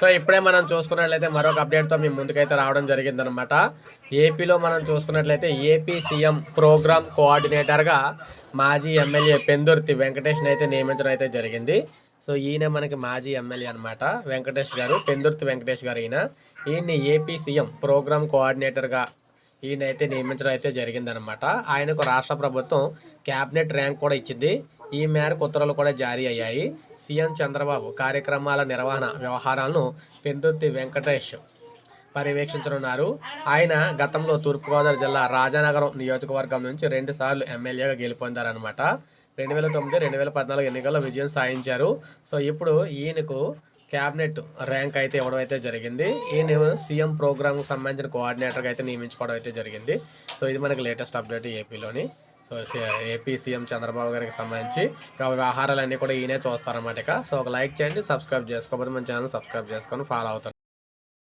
So ఇప్పుడే మనం చూసుకున్నట్లయితే మరొక అప్డేట్తో మేము ముందుకైతే రావడం జరిగిందనమాట ఏపీలో మనం చూసుకున్నట్లయితే ఏపీ సీఎం ప్రోగ్రామ్ కోఆర్డినేటర్గా మాజీ ఎమ్మెల్యే పెందుర్తి వెంకటేష్ని అయితే నియమించడం అయితే జరిగింది. సో ఈయన మనకి మాజీ ఎమ్మెల్యే అనమాట వెంకటేష్ గారు పెందుర్తి వెంకటేష్ గారు ఈయన. ఈయన్ని ఏపీ సీఎం ప్రోగ్రామ్ కోఆర్డినేటర్గా ఈయన అయితే నియమించడం అయితే జరిగిందనమాట ఆయనకు రాష్ట్ర ప్రభుత్వం క్యాబినెట్ ర్యాంక్ కూడా ఇచ్చింది. ఈ మేరకు ఉత్తర్వులు కూడా జారీ అయ్యాయి. సీఎం చంద్రబాబు కార్యక్రమాల నిర్వహణ వ్యవహారాలను పెందుర్తి వెంకటేష్ పర్యవేక్షించనున్నారు. ఆయన గతంలో తూర్పుగోదావరి జిల్లా రాజానగరం నియోజకవర్గం నుంచి రెండు సార్లు ఎమ్మెల్యేగా గెలుపొందారనమాట రెండు వేల తొమ్మిది రెండు వేల పద్నాలుగు ఎన్నికల్లో విజయం సాధించారు. సో ఇప్పుడు ఈయనకు క్యాబినెట్ ర్యాంక్ అయితే ఇవ్వడం అయితే జరిగింది. ఈయన సీఎం ప్రోగ్రామ్కి సంబంధించిన కోఆర్డినేటర్గా అయితే నియమించుకోవడం అయితే జరిగింది. సో ఇది మనకి లేటెస్ట్ అప్డేట్ ఏపీలోని. సో ఏపీ సీఎం చంద్రబాబు గారికి సంబంధించి. వ్యవహారాలు వ్యవహారాలన్నీ కూడా ఈయనే చూస్తారన్నమాట ఇక. సో ఒక లైక్ చేయండి సబ్స్క్రైబ్ చేసుకోకపోతే మన ఛానల్ సబ్స్క్రైబ్ చేసుకొని ఫాలో అవుతారు.